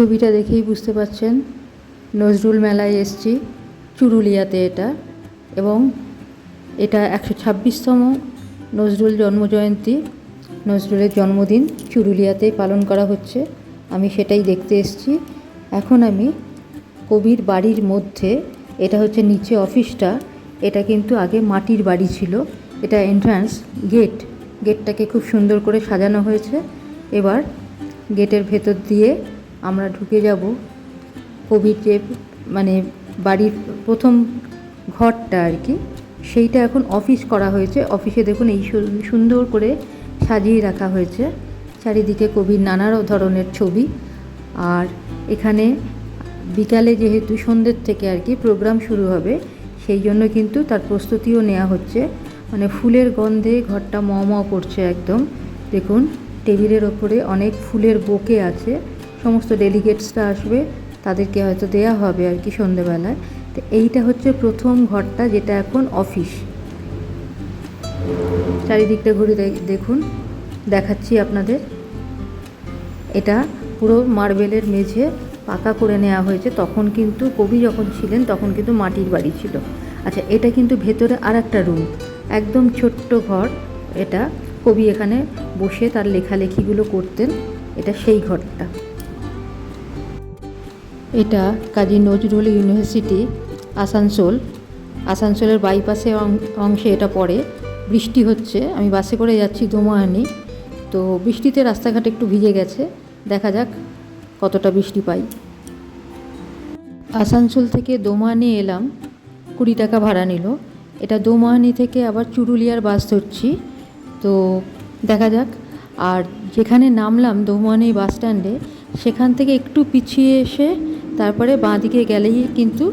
ছবিটা দেখেই বুঝতে পারছেন, নজরুল মেলায় এসছি, চুরুলিয়াতে এটা, এবং এটা একশো ছাব্বিশতম নজরুল জন্মজয়ন্তী, নজরুলের জন্মদিন চুরুলিয়াতেই পালন করা হচ্ছে, আমি সেটাই দেখতে এসছি। এখন আমি কবির বাড়ির মধ্যে, এটা হচ্ছে নিচে অফিসটা, এটা কিন্তু আগে মাটির বাড়ি ছিল, এটা এন্ট্রান্স গেট গেটটাকে খুব সুন্দর করে সাজানো হয়েছে, এবার গেটের ভেতর দিয়ে আমরা ঢুকে যাব। কবির যে মানে বাড়ির প্রথম ঘরটা আর কি, সেইটা এখন অফিস করা হয়েছে। অফিসে দেখুন এই সুন্দর করে সাজিয়ে রাখা হয়েছে। চারিদিকে কবির নানা ধরনের ছবি। আর এখানে বিকালে যেহেতু সন্ধ্যের থেকে আর কি প্রোগ্রাম শুরু হবে, সেই জন্য কিন্তু তার প্রস্তুতিও নেওয়া হচ্ছে। মানে ফুলের গন্ধে ঘরটা ম করছে একদম। দেখুন, টেবিলের ওপরে অনেক ফুলের বোকে আছে। সমস্ত ডেলিগেটসরা আসবে, তাদেরকে হয়তো দেয়া হবে আর কি সন্ধেবেলায়। তো এইটা হচ্ছে প্রথম ঘরটা, যেটা এখন অফিস চারিদিকটা ঘুরে দেখুন, দেখাচ্ছি আপনাদের। এটা পুরো মার্বেলের মেঝে পাকা করে নেওয়া হয়েছে। তখন কিন্তু কবি যখন ছিলেন, তখন কিন্তু মাটির বাড়ি ছিল। আচ্ছা এটা কিন্তু ভেতরে আর একটা রুম একদম ছোট্ট ঘর। এটা কবি এখানে বসে তার লেখালেখিগুলো করতেন। এটা সেই ঘরটা। এটা কাজী নজরুল ইউনিভার্সিটি, আসানসোল। আসানসোলের বাইপাসে অংশে এটা পড়ে। বৃষ্টি হচ্ছে, আমি বাসে করে যাচ্ছি দোমাহানি তো বৃষ্টিতে রাস্তাঘাট একটু ভিজে গেছে, দেখা যাক কতটা বৃষ্টি পাই। আসানসোল থেকে দোমাহানি এলাম, কুড়ি টাকা ভাড়া নিল। এটা দোমাহানি থেকে আবার চুরুলিয়ার বাস ধরছি। তো দেখা যাক, আর যেখানে নামলাম দোমাহানি বাস স্ট্যান্ডে সেখান থেকে একটু পিছিয়ে এসে তারপরে বাঁ দিকে গেলেই কিন্তু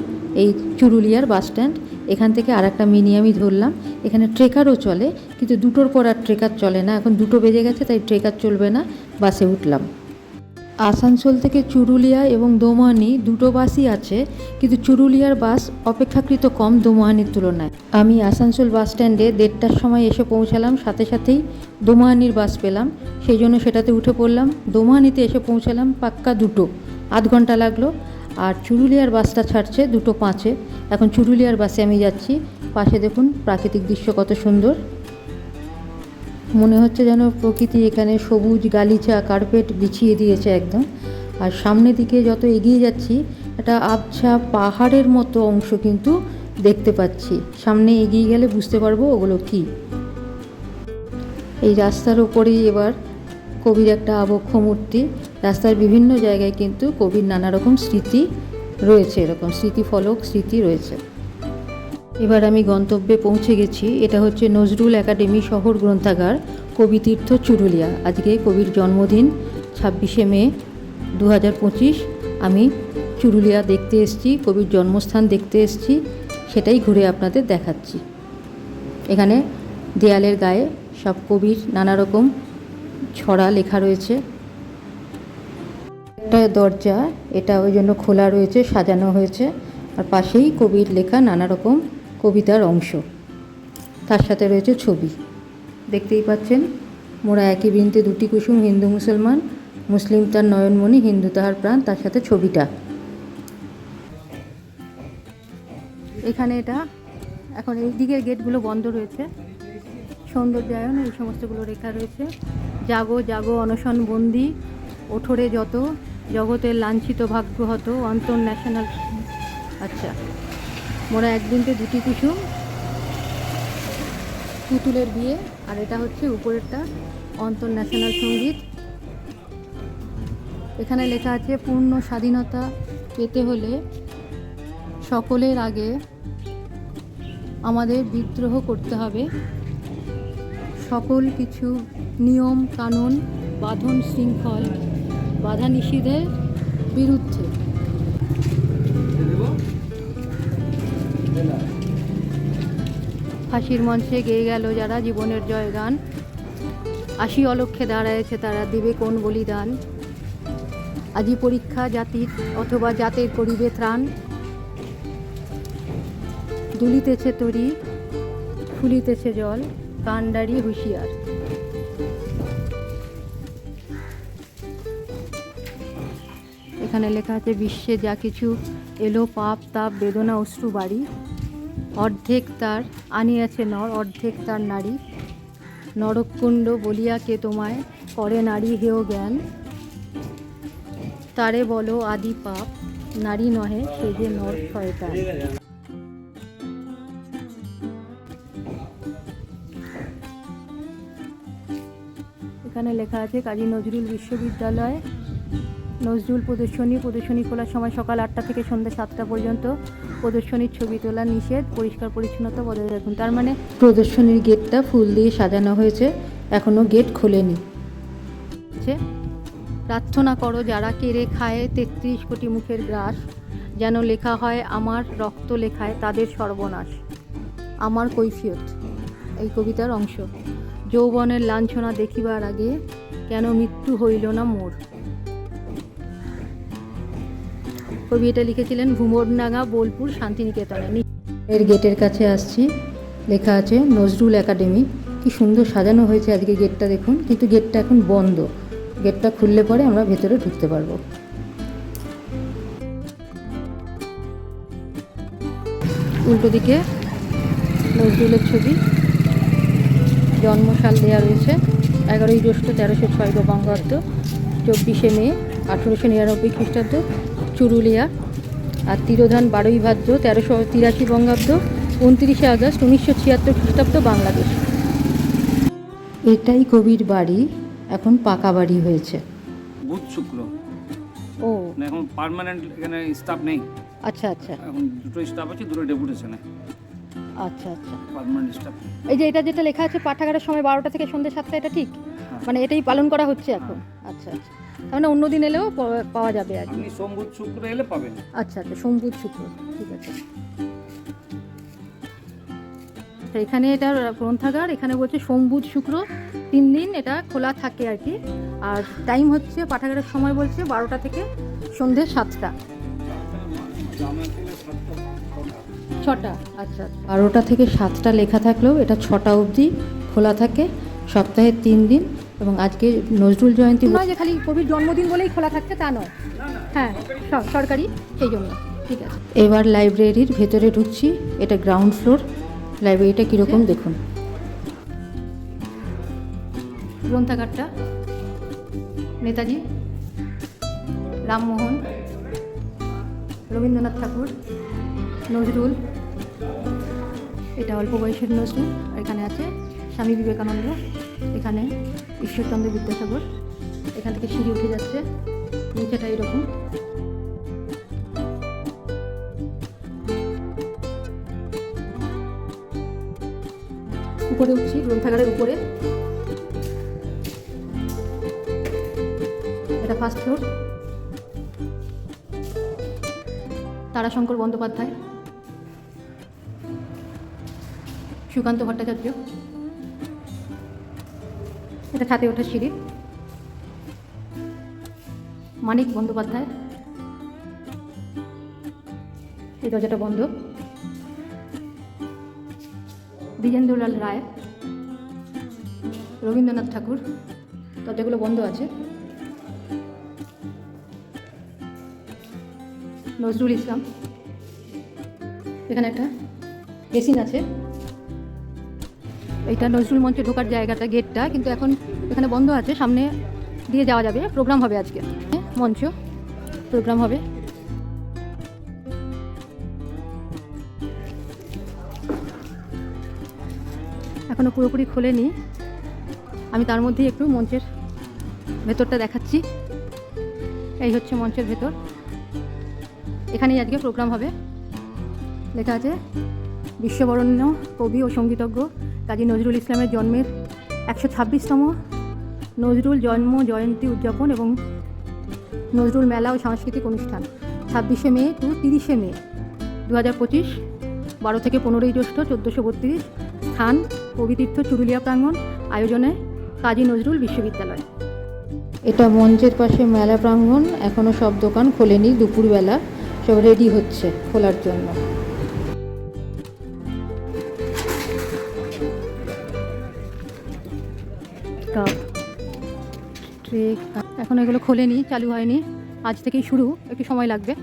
এই চুরুলিয়ার বাস স্ট্যান্ড। এখান থেকে আর একটা মিনি আমি ধরলাম। এখানে ট্রেকারও চলে, কিন্তু দুটোর পর আর ট্রেকার চলে না। এখন দুটো বেজে গেছে, তাই ট্রেকার চলবে না, বাসে উঠলাম। আসানসোল থেকে চুরুলিয়া এবং দোমাহানি দুটো বাসই আছে, কিন্তু চুরুলিয়ার বাস অপেক্ষাকৃত কম দোমাহানির তুলনায়। আমি আসানসোল বাস স্ট্যান্ডে দেড়টার সময় এসে পৌঁছালাম, সাথে সাথেই দোমাহানির বাস পেলাম। সেই জন্য সেটাতে উঠে পড়লাম। দোমাহানিতে এসে পৌঁছালাম পাক্কা দুটো। আধ ঘণ্টা লাগল। আর চুরুলিয়ার বাসটা ছাড়ছে দুটো পাঁচে। এখন চুরুলিয়ার বাসে আমি যাচ্ছি। পাশে দেখুন প্রাকৃতিক দৃশ্য কত সুন্দর। মনে হচ্ছে যেন প্রকৃতি এখানে সবুজ গালিচা কার্পেট বিছিয়ে দিয়েছে একদম। আর সামনের দিকে যত এগিয়ে যাচ্ছি, একটা আবছা পাহাড়ের মতো অংশ কিন্তু দেখতে পাচ্ছি। সামনে এগিয়ে গেলে বুঝতে পারব ওগুলো কী। এই রাস্তার ওপরেই এবার কবির একটা আবক্ষ মূর্তি। রাস্তার বিভিন্ন জায়গায় কিন্তু কবির নানা রকম স্মৃতি রয়েছে, এরকম স্মৃতিফলক স্মৃতি রয়েছে। এবার আমি গন্তব্যে পৌঁছে গেছি। এটা হচ্ছে নজরুল একাডেমি শহর গ্রন্থাগার কবিতীর্থ চুরুলিয়া। আজকে কবির জন্মদিন, ছাব্বিশে মে দু হাজার পঁচিশ। আমি চুরুলিয়া দেখতে এসেছি, কবির জন্মস্থান দেখতে এসেছি, সেটাই ঘুরে আপনাদের দেখাচ্ছি। এখানে দেয়ালের গায়ে সব কবির নানা রকম ছড়া লেখা রয়েছে। একটা দরজা, এটা ওই জন্য খোলা রয়েছে, সাজানো হয়েছে। আর পাশেই কবির লেখা নানা রকম কবিতার অংশ। তার সাথে রয়েছে ছবি। দেখতেই পাচ্ছেন, মোরা একই বৃন্তে দুটি কুসুম হিন্দু মুসলমান, মুসলিম তার নয়নমণি, হিন্দু তাহার প্রাণ, তার সাথে ছবিটা। এখানে এটা, এখন এই দিকের গেটগুলো বন্ধ রয়েছে। সৌন্দর্যায়ন, এই সমস্তগুলো লেখা রয়েছে। জাগো জাগো অনশন বন্দি, ওঠরে যত, জগতের লাঞ্ছিত ভাগ্য হত, অন্তর ন্যাশনাল আচ্ছা মোরা একদিনতে দুটি কুসুম, পুতুলের বিয়ে, আর এটা হচ্ছে উপরেরটা, অন্তর ন্যাশনাল সংগীত। এখানে লেখা আছে, পূর্ণ স্বাধীনতা পেতে হলে সকলের আগে আমাদের বিদ্রোহ করতে হবে। সকল কিছু নিয়ম, কানুন, বাঁধন শৃঙ্খল, বাধা নিষেধের বিরুদ্ধে। ফাঁসির মঞ্চে গেয়ে গেল যারা জীবনের জয়গান। আশি অলক্ষে দাঁড়ায়েছে তারা, দেবে কোন বলিদান? আজি পরীক্ষা জাতির অথবা জাতের করিবে ত্রাণ। দুলিতেছে তরি ফুলিতেছে জল কান্ডারি হুঁশিয়ার। এখানে লেখা আছে, বিশ্বে যা কিছু এলো, পাপ, তাপ, বেদনা, অশ্রু, বাড়ি। অর্ধেক তার আনিয়াছে নর, অর্ধেক তার নারী। নরকুণ্ড বলিয়া কে তোমায় করে নারী হেয় জ্ঞান। তারে বলো, আদি পাপ, নারী নহে, সে যে নর শয়তান এখানে লেখা আছে, কাজী নজরুল বিশ্ববিদ্যালয় নজরুল প্রদর্শনী প্রদর্শনী খোলার সময় সকাল আটটা থেকে সন্ধ্যা সাতটা পর্যন্ত প্রদর্শনীর ছবি তোলা নিষেধ, পরিষ্কার পরিচ্ছন্নতা বজায় রাখুন। তার মানে প্রদর্শনীর গেটটা ফুল দিয়ে সাজানো হয়েছে এখনও গেট খোলেনি। প্রার্থনা করো যারা কেড়ে খায় তেত্রিশ কোটি মুখের গ্রাস, যেন লেখা হয়, আমার রক্ত লেখায় তাদের সর্বনাশ, আমার কৈফিয়ত। এই কবিতার অংশ। যৌবনের লাঞ্ছনা দেখিবার আগে, কেন মৃত্যু হইল না মোর? কবি এটা লিখেছিলেন ভুমরনাগা বোলপুর, শান্তিনিকেতনে। এর গেটের কাছে আসছি, লেখা আছে, নজরুল একাডেমি। কি সুন্দর সাজানো হয়েছে আজকে গেটটা দেখুন, কিন্তু গেটটা এখন বন্ধ। গেটটা খুললে পরে আমরা ভেতরে ঢুকতে পারব। উল্টো দিকে নজরুলের ছবি। জন্মসাল দেওয়া রয়েছে, এগারোই জ্যৈষ্ঠ তেরোশো ছয় বঙ্গাব্দ, চব্বিশে মে আঠেরোশো নিরানব্বই খ্রিস্টাব্দ। চুরুলিয়া আর তিরোধান বারোই ভাদ্র তেরোশো তিরাশি বঙ্গাব্দ উনত্রিশে আগস্ট উনিশশো ছিয়াত্তর খ্রিস্টাব্দ বাংলাদেশ। এটাই কবির বাড়ি এখন পাকা বাড়ি হয়েছে। বুধ শুক্র। ও। এখন পার্মানেন্ট এখানে স্টাফ নেই। আচ্ছা আচ্ছা। এখন দুটো স্টাফ আছে দুটো ডেপুটেশনে আচ্ছা আচ্ছা। পার্মানেন্ট স্টাফ এই যে এটা যেটা লেখা আছে পাঠাগারের সময় বারোটা থেকে সন্ধ্যে সাতটা এটা ঠিক? হ্যাঁ। মানে এটাই পালন করা হচ্ছে এখন? আচ্ছা আচ্ছা। তার মানে অন্য দিন এলেও পাওয়া- যাবে আর কি। সোম বুধ শুক্র এলে পাবেন। আচ্ছা আচ্ছা সোমবুধ শুক্র ঠিক আছে। এখানে এটা গ্রন্থাগার এখানে বলছে সোমবুধ শুক্র তিন দিন এটা খোলা থাকে আর কি। আর টাইম হচ্ছে পাঠাগারের সময় বলছে বারোটা থেকে সন্ধে সাতটা ছটা। আচ্ছা বারোটা থেকে সাতটা লেখা থাকলেও এটা ছটা অবধি খোলা থাকে সপ্তাহে তিন দিন এবং আজকে নজরুল জয়ন্তী নয় যে খালি কবির জন্মদিন বলেই খোলা থাকছে তা নয়। হ্যাঁ সরকারি সেই জন্য। ঠিক আছে। এবার লাইব্রেরির ভেতরে ঢুকছি এটা গ্রাউন্ড ফ্লোর। লাইব্রেরিটা কীরকম দেখুন। গ্রন্থাগারটা নেতাজি রামমোহন রবীন্দ্রনাথ ঠাকুর নজরুল এটা অল্প বয়সের নজরুল আর এখানে আছে স্বামী বিবেকানন্দ। এখানে ঈশ্বরচন্দ্র বিদ্যাসাগর। এখান থেকে সিঁড়ি উঠে যাচ্ছে, নিচেটা এরকম। উপরে উঠছি, গ্রন্থাগারের উপরে। এটা ফার্স্ট ফ্লোর তারাশঙ্কর বন্দ্যোপাধ্যায়। সুকান্ত ভট্টাচার্য। এটা ছাতে ওঠার সিঁড়ি। মানিক বন্দ্যোপাধ্যায়। এই দরজাটা বন্ধ। দ্বিজেন্দ্রলাল রায়। রবীন্দ্রনাথ ঠাকুর। দরজাগুলো বন্ধ আছে। নজরুল ইসলাম। এখানে একটা বেসিন আছে। এইটা নজরুল মঞ্চে ঢোকার জায়গাটা গেটটা, কিন্তু এখন এখানে বন্ধ আছে, সামনে দিয়ে যাওয়া যাবে। প্রোগ্রাম হবে আজকে। মঞ্চ প্রোগ্রাম হবে। এখনও পুরোপুরি খোলেনি। আমি তার মধ্যেই একটু মঞ্চের ভেতরটা দেখাচ্ছি। এই হচ্ছে মঞ্চের ভেতর। এখানেই আজকে প্রোগ্রাম হবে। লেখা আছে, বিশ্ববরণ্য কবি ও সঙ্গীতজ্ঞ কাজী নজরুল ইসলামের জন্মের একশো ছাব্বিশতম নজরুল জন্ম জয়ন্তী উদযাপন এবং নজরুল মেলা ও সাংস্কৃতিক অনুষ্ঠান। ছাব্বিশে মে টু তিরিশে মে দু হাজার পঁচিশ, বারো থেকে পনেরোই জ্যৈষ্ঠ চোদ্দোশো বত্রিশ স্থান কবিতীর্থ চুরুলিয়া প্রাঙ্গণ আয়োজনে কাজী নজরুল বিশ্ববিদ্যালয়। এটা মঞ্চের পাশে মেলা প্রাঙ্গণ এখনও সব দোকান খোলেনি, দুপুরবেলা সব রেডি হচ্ছে খোলার জন্য। কাপ ট্রে এখন এগুলো খোলেনি, চালু হয়নি। আজ থেকেই শুরু, একটু সময় লাগবে।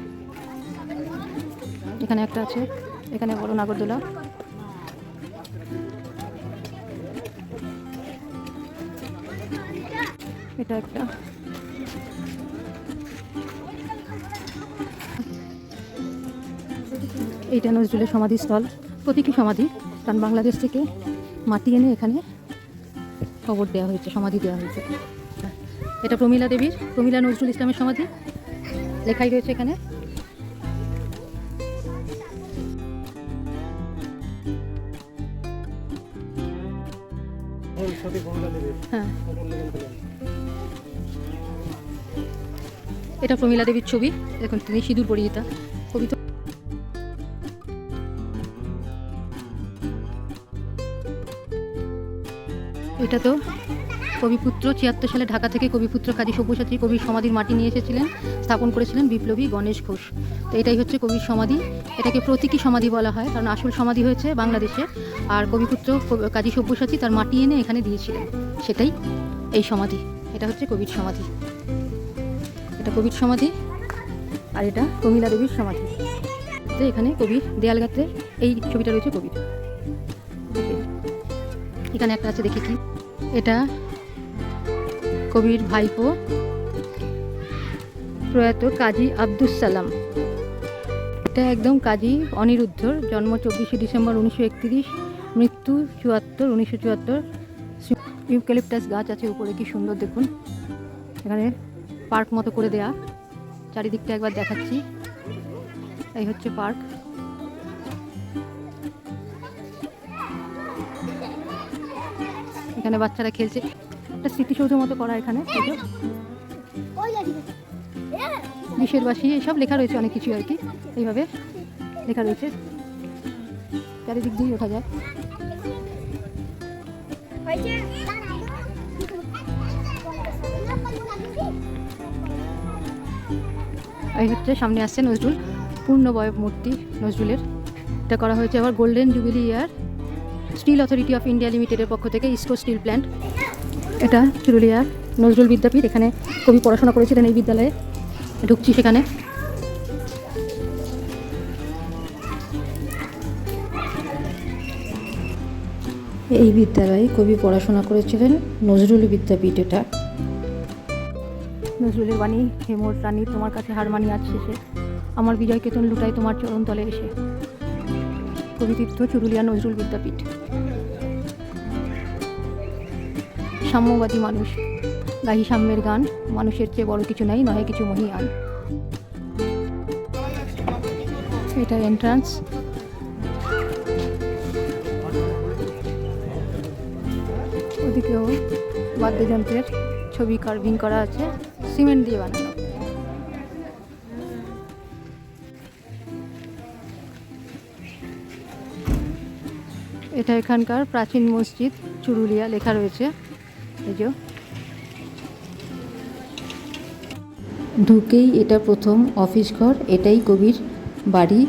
এখানে একটা আছে, এখানে বড় নাগরদোলা। এটা একটা। এইটা নজরুলের সমাধিস্থল, প্রতীকী সমাধি। কারণ বাংলাদেশ থেকে মাটি এনে এখানে কবর দেওয়া হয়েছে, সমাধি দেওয়া হয়েছে। এটা প্রমীলা দেবীর, প্রমীলা নজরুল ইসলামের সমাধি। লেখাই রয়েছে এখানে। হ্যাঁ। এটা প্রমীলা দেবীর ছবি। দেখুন, তিনি সিঁদুর পরিহিতা। এটা তো কবিপুত্র ছিয়াত্তর সালে ঢাকা থেকে কবিপুত্র কাজী সব্যসাচী কবির সমাধির মাটি নিয়ে এসেছিলেন, স্থাপন করেছিলেন বিপ্লবী গণেশ ঘোষ। তো এটাই হচ্ছে কবির সমাধি। এটাকে প্রতীকী সমাধি বলা হয়, কারণ আসল সমাধি হয়েছে বাংলাদেশে। আর কবিপুত্র কবি- কাজী সব্যসাচী তার মাটি এনে এখানে দিয়েছিলেন। সেটাই এই সমাধি। এটা হচ্ছে কবির সমাধি। এটা কবির সমাধি আর এটা প্রমীলা দেবীর সমাধি। তো এখানে কবির দেয়াল গাত্রে এই ছবিটা রয়েছে কবির। এখানে একটা আছে দেখি কি। এটা কবির ভাইপো প্রয়াত কাজী আব্দুস সালাম। এটা একদম কাজী অনিরুদ্ধর জন্ম চব্বিশে ডিসেম্বর উনিশশো একত্রিশ, মৃত্যু চুয়াত্তর, উনিশশো চুয়াত্তর। ইউক্যালিপটাস গাছ আছে উপরে, কি সুন্দর দেখুন। এখানে পার্ক মতো করে দেয়া। চারিদিকটা একবার দেখাচ্ছি। এই হচ্ছে পার্ক। এখানে বাচ্চারা খেলছে। একটা স্মৃতিসৌধ মতো করা এখানে বিশের বাসী এসব লেখা রয়েছে অনেক কিছু আর কি। এইভাবে লেখা রয়েছে। চারিদিক দিয়ে ওঠা যায়। এই হচ্ছে সামনে আসছে নজরুল পূর্ণ পূর্ণবয় মূর্তি নজরুলের। এটা করা হয়েছে আবার golden jubilee year steel authority of India লিমিটেডের পক্ষ থেকে ইসকো স্টিল প্ল্যান্ট। এটা চুরুলিয়া নজরুল বিদ্যাপীঠ, এখানে কবি পড়াশোনা করেছিলেন এই বিদ্যালয়ে। ঢুকছি সেখানে। এই বিদ্যালয়ে কবি পড়াশোনা করেছিলেন নজরুল বিদ্যাপীঠ, এটা। নজরুলের বাণী হেমর রানী তোমার কাছে হার মানি আজ শেষে। আমার বিজয় কেতন লুটাই তোমার চরণ তলে এসে। কবিতীর্থ চুরুলিয়া নজরুল বিদ্যাপীঠ। সাম্যবাদী মানুষ। গাহি সাম্যের গান মানুষের চেয়ে বড় কিছু নাই নয় কিছু মহিয়ান। এটা এন্ট্রান্স ওদিকেও বাদ্যযন্ত্রের ছবি কার্ভিং করা আছে সিমেন্ট দিয়ে বানানো। এটা এখানকার প্রাচীন মসজিদ, চুরুলিয়া লেখা রয়েছে। যে। ঢুকেই এটা প্রথম অফিস ঘর, এটাই কবির বাড়ি।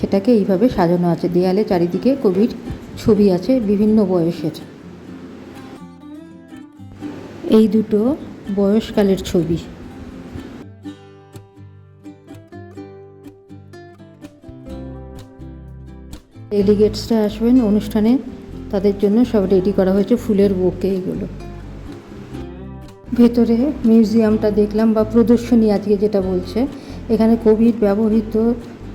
সেটাকে এইভাবে সাজানো আছে, দেয়ালে চারিদিকে কবির ছবি আছে, বিভিন্ন বয়সের। এই দুটো বয়সকালের ছবি। ডেলিগেটসরা আসবেন অনুষ্ঠানে, তাদের জন্য সব রেডি করা হয়েছে, ফুলের বোকে এগুলো। ভেতরে মিউজিয়ামটা দেখলাম বা প্রদর্শনী আজকে যেটা বলছে। এখানে কোভিড ব্যবহৃত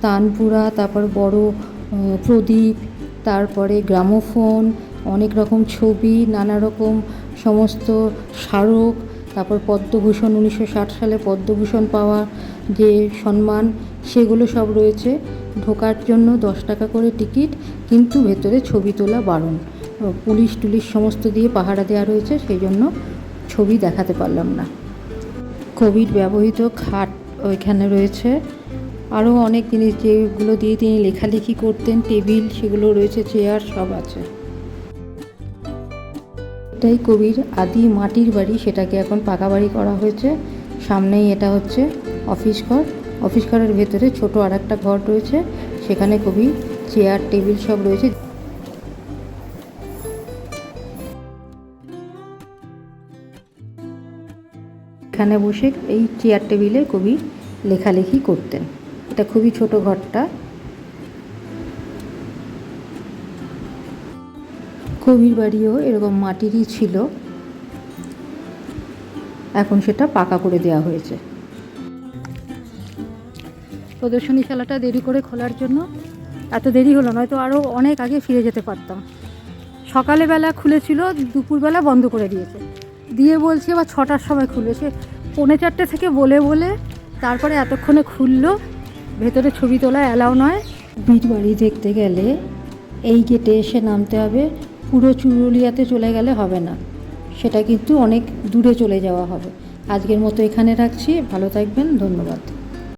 তানপুরা, তারপর বড় প্রদীপ, তারপরে গ্রামোফোন, অনেক রকম ছবি, নানা রকম সমস্ত স্মারক, তারপর পদ্মভূষণ, উনিশশো ষাট সালে পদ্মভূষণ পাওয়া যে সম্মান, সেগুলো সব রয়েছে। ঢোকার জন্য দশ টাকা করে টিকিট, কিন্তু ভেতরে ছবি তোলা বারণ। পুলিশ টুলিশ সমস্ত দিয়ে পাহারা দেওয়া রয়েছে, সেই জন্য ছবি দেখাতে পারলাম না। কোভিড ব্যবহৃত খাট ওইখানে রয়েছে। আরও অনেক জিনিস যেগুলো দিয়ে তিনি লেখালেখি করতেন, টেবিল, সেগুলো রয়েছে, চেয়ার, সব আছে। এটাই কবির আদি মাটির বাড়ি, সেটাকে এখন পাকা বাড়ি করা হয়েছে। সামনেই এটা হচ্ছে অফিস ঘর। অফিস ঘরের ভেতরে ছোট আর একটা ঘর রয়েছে। সেখানে কবি, চেয়ার, টেবিল সব রয়েছে। এখানে বসে এই চেয়ার টেবিলে কবি লেখালেখি করতেন। এটা খুবই ছোট ঘরটা। কবির বাড়িও এরকম মাটিরই ছিল। এখন সেটা পাকা করে দেওয়া হয়েছে। প্রদর্শনীশালাটা দেরি করে খোলার জন্য এত দেরি হলো নয়তো আরও অনেক আগে ফিরে যেতে পারতাম। সকালে বেলা খুলেছিল, দুপুরবেলা বন্ধ করে দিয়েছে। দিয়ে বলছে আবার ছটার সময় খুলেছে পৌনে চারটে থেকে বলে বলে তারপরে এতক্ষণে খুললো। ভেতরে ছবি তোলা অ্যালাও নয়। বিট বাড়ি দেখতে গেলে এই গেটে এসে নামতে হবে। পুরো চুরুলিয়াতে চলে গেলে হবে না। সেটা কিন্তু অনেক দূরে চলে যাওয়া হবে। আজকের মতো এখানে রাখছি। ভালো থাকবেন। ধন্যবাদ।